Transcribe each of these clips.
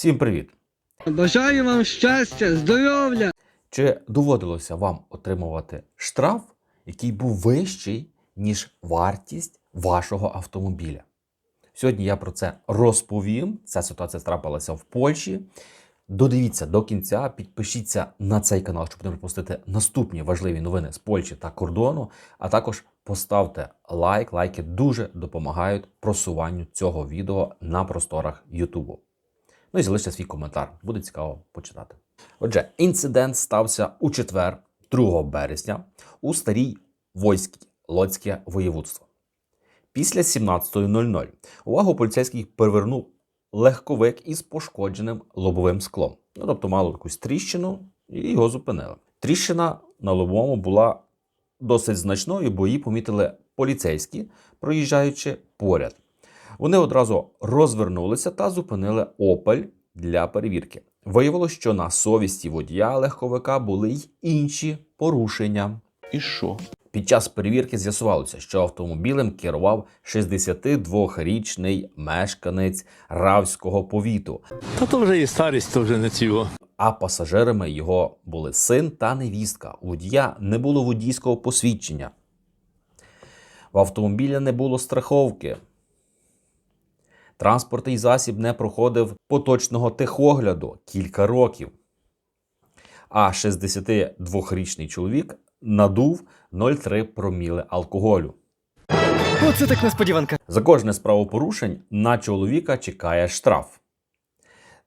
Всім привіт! Бажаю вам щастя, здоров'я. Чи доводилося вам отримувати штраф, який був вищий, ніж вартість вашого автомобіля? Сьогодні я про це розповім. Ця ситуація трапилася в Польщі. Додивіться до кінця, підпишіться на цей канал, щоб не пропустити наступні важливі новини з Польщі та кордону. А також поставте лайк. Лайки дуже допомагають просуванню цього відео на просторах Ютубу. Ну і залиште свій коментар, буде цікаво почитати. Отже, інцидент стався у четвер, 2 березня, у старій войській Лоцьке воєводство. Після 17.00 увагу поліцейських привернув легковик із пошкодженим лобовим склом. Ну, тобто мало якусь тріщину і його зупинили. Тріщина на лобовому була досить значною, бо її помітили поліцейські, проїжджаючи поряд. Вони одразу розвернулися та зупинили Опель для перевірки. Виявилося, що на совісті водія легковика були й інші порушення. І що? Під час перевірки з'ясувалося, що автомобілем керував 62-річний мешканець Равського повіту, Та то вже і старість, то вже не цього. а пасажирами його були син та невістка. У водія не було водійського посвідчення. В автомобіля не було страховки. Транспортний засіб не проходив поточного техогляду кілька років. А 62-річний чоловік надув 0,3 проміли алкоголю. Оце так несподіванка. За кожне з правопорушень на чоловіка чекає штраф.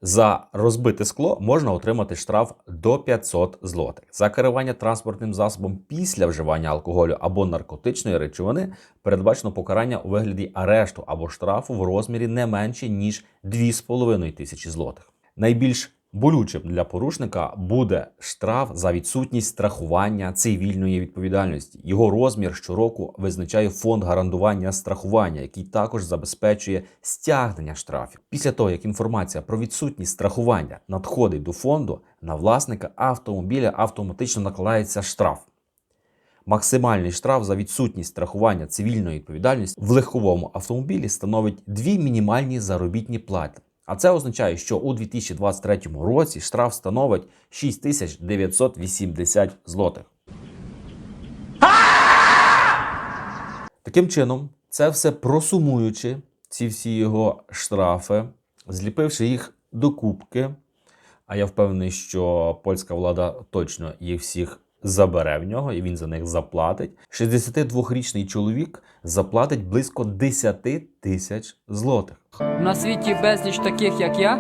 За розбите скло можна отримати штраф до 500 злотих. За керування транспортним засобом після вживання алкоголю або наркотичної речовини передбачено покарання у вигляді арешту або штрафу в розмірі не менше ніж 2,5 тисячі злотих. Найбільш болючим для порушника буде штраф за відсутність страхування цивільної відповідальності. Його розмір щороку визначає фонд гарантування страхування, який також забезпечує стягнення штрафів. Після того, як інформація про відсутність страхування надходить до фонду, на власника автомобіля автоматично накладається штраф. Максимальний штраф за відсутність страхування цивільної відповідальності в легковому автомобілі становить дві мінімальні заробітні плати. А це означає, що у 2023 році штраф становить 6980 злотих. Таким чином, це все просумуючи ці всі його штрафи, зліпивши їх до кубки. А я впевнений, що польська влада точно їх всіх забере в нього і він за них заплатить. 62-річний чоловік заплатить близько 10 тисяч злотих. На світі безліч таких, як я.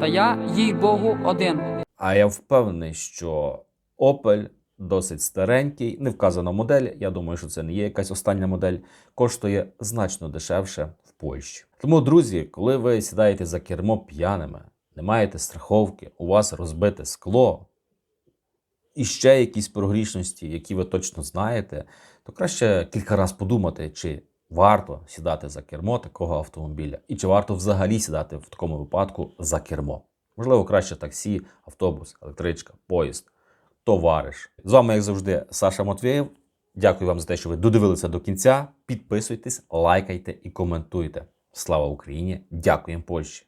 Та я, їй Богу, один. А я впевнений, що Opel досить старенький, не вказана модель. Я думаю, що це не є якась остання модель, коштує значно дешевше в Польщі. Тому, друзі, коли ви сідаєте за кермо п'яними, не маєте страховки, у вас розбите скло і ще якісь прогрішності, які ви точно знаєте, то краще кілька разів подумати, чи варто сідати за кермо такого автомобіля, і чи варто взагалі сідати в такому випадку за кермо. Можливо, краще таксі, автобус, електричка, поїзд, товариш. З вами, як завжди, Саша Матвєєв. Дякую вам за те, що ви додивилися до кінця. Підписуйтесь, лайкайте і коментуйте. Слава Україні! Дякуємо Польщі!